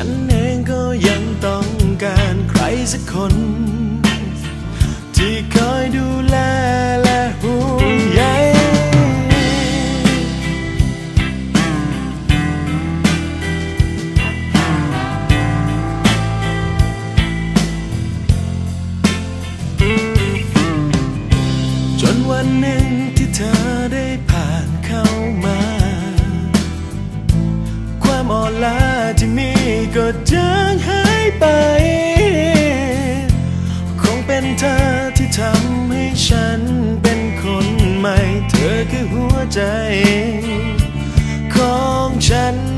ฉันเองก็ยังต้องการใครสักคน ที่คอยดูแลและห่วงใยจนวันหนึ่งที่เธอได้ผ่านเข้ามา ความอ่อนล้า ที่มีก็จางหายไป คงเป็นเธอที่ทำให้ฉันเป็นคนใหม่ เธอคือหัวใจ ของฉัน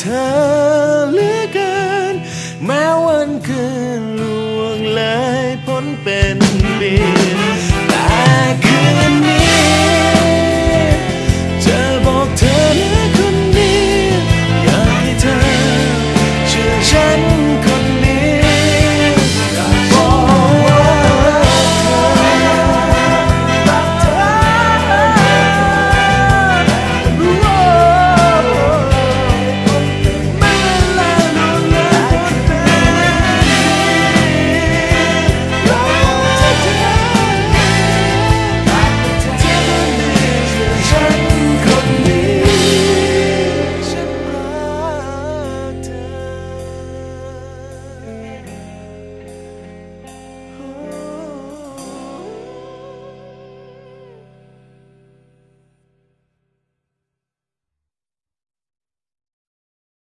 เธอเหลือเกิน แม้วันคืนล่วงเลยพ้นเป็นปี